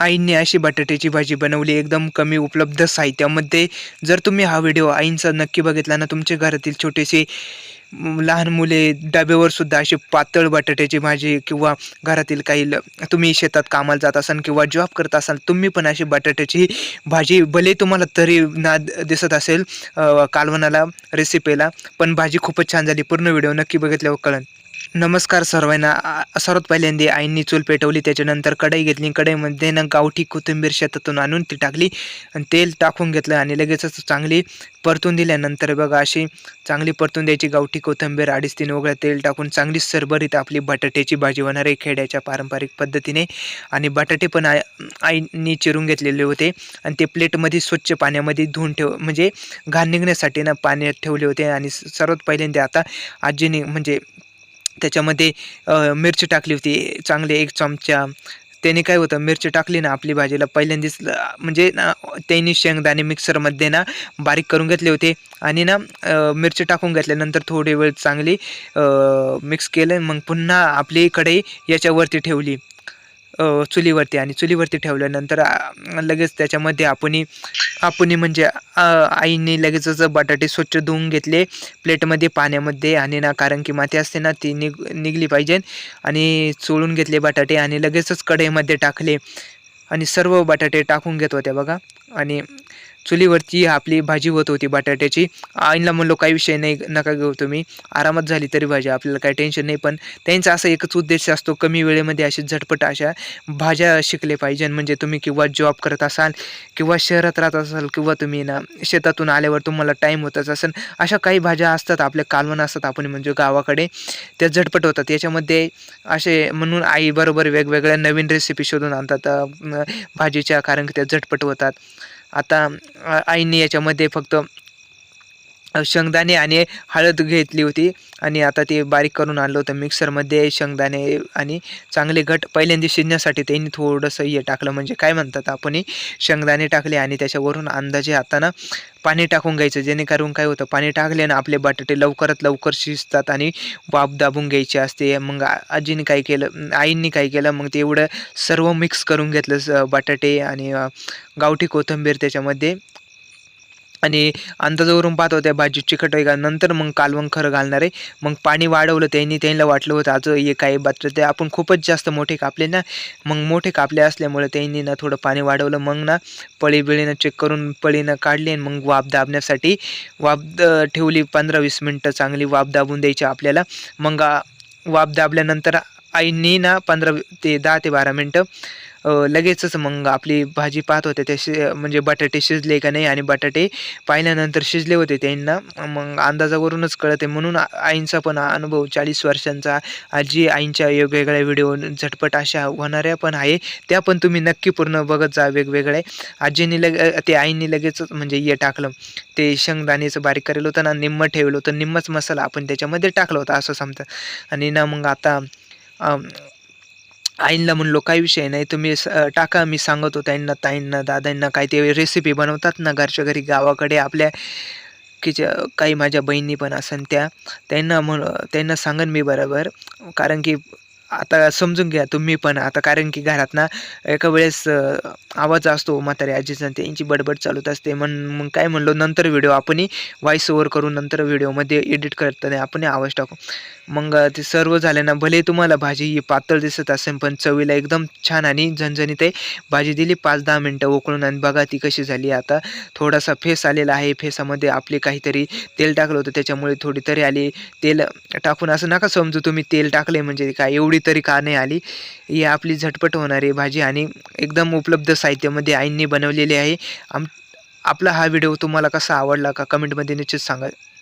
आईंनी अशी बटाट्याची भाजी बनवली एकदम कमी उपलब्ध साहित्यामध्ये. जर तुम्ही हा व्हिडिओ आईंचा नक्की बघितला ना तुमच्या घरातील छोटेसे लहान मुले डब्यावर सुद्धा अशी पातळ बटाट्याची भाजी किंवा घरातील काही ल तुम्ही शेतात कामाला जात असाल किंवा जॉब करत असाल तुम्ही पण अशी बटाट्याची भाजी भले तुम्हाला तरी ना दिसत असेल कालवणाला रेसिपीला पण भाजी खूपच छान झाली. पूर्ण व्हिडिओ नक्की बघितल्यावर कळन. नमस्कार सर्वांना. सर्वात पहिल्यांदा आईंनी चूल पेटवली त्याच्यानंतर कढई घेतली कढईमध्ये ना गावठी कोथिंबीर शेतातून आणून ती टाकली आणि तेल टाकून घेतलं आणि लगेचच चांगली परतून दिल्यानंतर बघा अशी चांगली परतून द्यायची गावठी कोथिंबीर अडीच तीन वगैरे तेल टाकून चांगली सरभरीत आपली बटाट्याची भाजी होणार आहे खेड्याच्या पारंपरिक पद्धतीने. आणि बटाटे पण आई आईंनी चिरून घेतलेले होते आणि ते प्लेटमध्ये स्वच्छ पाण्यामध्ये धुवून ठेव म्हणजे घाण निघण्यासाठी ना पाण्यात ठेवले होते. आणि सर्वात पहिल्यांदा आता आजीने म्हणजे त्याच्यामध्ये मिरची टाकली होती चांगली एक चमचा. त्याने काय होतं मिरची टाकली ना आपली भाजीला पहिल्यांदाच म्हणजे ना त्यांनी शेंगदाणे मिक्सरमध्ये ना बारीक करून घेतले होते आणि ना मिरची टाकून घेतल्यानंतर थोडी वेळ चांगली मिक्स केलं मग पुन्हा आपली कढई याच्यावरती ठेवली. चुलीवरती आणि चुलीवरती ठेवल्यानंतर लगेच त्याच्यामध्ये आपण आपण म्हणजे आईने लगेचच बटाटे स्वच्छ धुवून घेतले. प्लेटमध्ये पाण्यामध्ये आणि ना कारण की माती असते ना ती निग निघली पाहिजे. आणि चोळून घेतले बटाटे आणि लगेचच कढईमध्ये टाकले. आणि सर्व बटाटे टाकून घेत होत्या बघा. आणि चुलीवरची आपली भाजी होत होती बटाट्याची. आईला म्हणलो काही विषय नाही नका घेऊ तुम्ही. आरामात झाली तरी भाजी आपल्याला काही टेन्शन नाही. पण त्यांचा असा एकच उद्देश असतो कमी वेळेमध्ये अशी झटपट अशा भाज्या शिकले पाहिजे. म्हणजे तुम्ही किंवा जॉब करत असाल किंवा शहरात राहत असाल किंवा तुम्ही ना शेतातून आल्यावर तुम्हाला टाईम होतच असेल अशा काही भाज्या असतात आपल्या कालवण असतात आपण म्हणजे गावाकडे. त्या झटपट होतात. याच्यामध्ये असे म्हणून आई बरोबर वेगवेगळ्या नवीन रेसिपी शोधून आणतात भाजीच्या कारण की त्या झटपट होतात. आता आईने याच्यामध्ये फक्त शेंगदाणे आणि हळद घेतली होती आणि आता ते बारीक करून आणलं होतं मिक्सरमध्ये शेंगदाणे आणि चांगले घट पहिल्यांदा शिजण्यासाठी त्यांनी थोडंसं हे टाकलं. म्हणजे काय म्हणतात आपण शेंगदाणे टाकले आणि त्याच्यावरून अंदाजे आता ना पाणी टाकून घ्यायचं. जेणेकरून काय होतं पाणी टाकले ना आपले बटाटे लवकरात लवकर शिजतात आणि वाफ दाबून घ्यायचे असते. मग आजीने काय केलं आईंनी काय केलं मग ते एवढं सर्व मिक्स करून घेतलं स- बटाटे आणि गावठी कोथिंबीर त्याच्यामध्ये आणि अंदाजावरून पाहत होत्या भाजी चिकट आहे का? नंतर मग कालवण खरं घालणार आहे. मग पाणी वाढवलं त्यांनी त्यांना वाटलं होतं आज हे काही ते आपण खूपच जास्त मोठे कापले ना. मग मोठे कापले असल्यामुळे त्यांनी ना थोडं पाणी वाढवलं मग ना पळी बिळीनं चेक करून पळीनं काढली आणि मग वाफ दाबण्यासाठी वाफ द- ठेवली पंधरा वीस मिनटं चांगली वाफ दाबून द्यायची आपल्याला. मग वाफ दाबल्यानंतर आईनी ना पंधरा ते दहा ते बारा मिनटं लगेचच मग आपली भाजी पाहत होते ते शि म्हणजे बटाटे शिजले का नाही आणि बटाटे पाहिल्यानंतर शिजले होते त्यांना. मग अंदाजावरूनच कळते. म्हणून आईंचा पण अनुभव चाळीस वर्षांचा आजी आईंच्या वेगवेगळ्या व्हिडिओ झटपट अशा होणाऱ्या पण आहे. त्या पण तुम्ही नक्की पूर्ण बघत जा वेगवेगळे आजीने लग ते आईंनी लगेचच म्हणजे ये टाकलं. ते शेंगदाणेचं बारीक करेल होतं ना निम्म ठेवलं होतं. निम्मच मसाला आपण त्याच्यामध्ये टाकलं होतं असं समजा. आणि ना मग आता आईंना म्हणलो काही विषय नाही तुम्ही स- टाका मी सांगत होतो त्यांना ताईंना दादांना काय ते रेसिपी बनवतात ना घरच्या घरी गावाकडे आपल्या की ज्या काही माझ्या बहिणी पण असन त्या त्यांना म्हण त्यांना सांगन मी बरोबर कारण की आता समजून घ्या तुम्ही पण. आता कारण की घरात ना एका वेळेस आवाज असतो म्हातारी आजीचा त्यांची बडबड चालूत असते. मग मग काय म्हणलो नंतर व्हिडिओ आपण व्हॉइस ओव्हर करून नंतर व्हिडिओमध्ये एडिट करताना आपण आवाज टाकू. मग ते सर्व झाले ना भले तुम्हाला भाजी ही पातळ दिसत असेल पण चवीला एकदम छान आणि झणझणीत आहे. भाजी दिली पाच दहा मिनटं उकळून आणि बघा ती कशी झाली. आता थोडासा फेस आलेला आहे. फेसामध्ये आपले काहीतरी तेल टाकलं होतं त्याच्यामुळे थोडी तरी आली. तेल टाकून असं नका समजू तुम्ही तेल टाकले म्हणजे काय? एवढी तरी का नाही आली. ही आपली झटपट होणारी भाजी आणि एकदम उपलब्ध साहित्यामध्ये आईंनी बनवलेली आहे. आम आपला हा व्हिडिओ तुम्हाला कसा आवडला का कमेंटमध्ये निश्चित सांगा.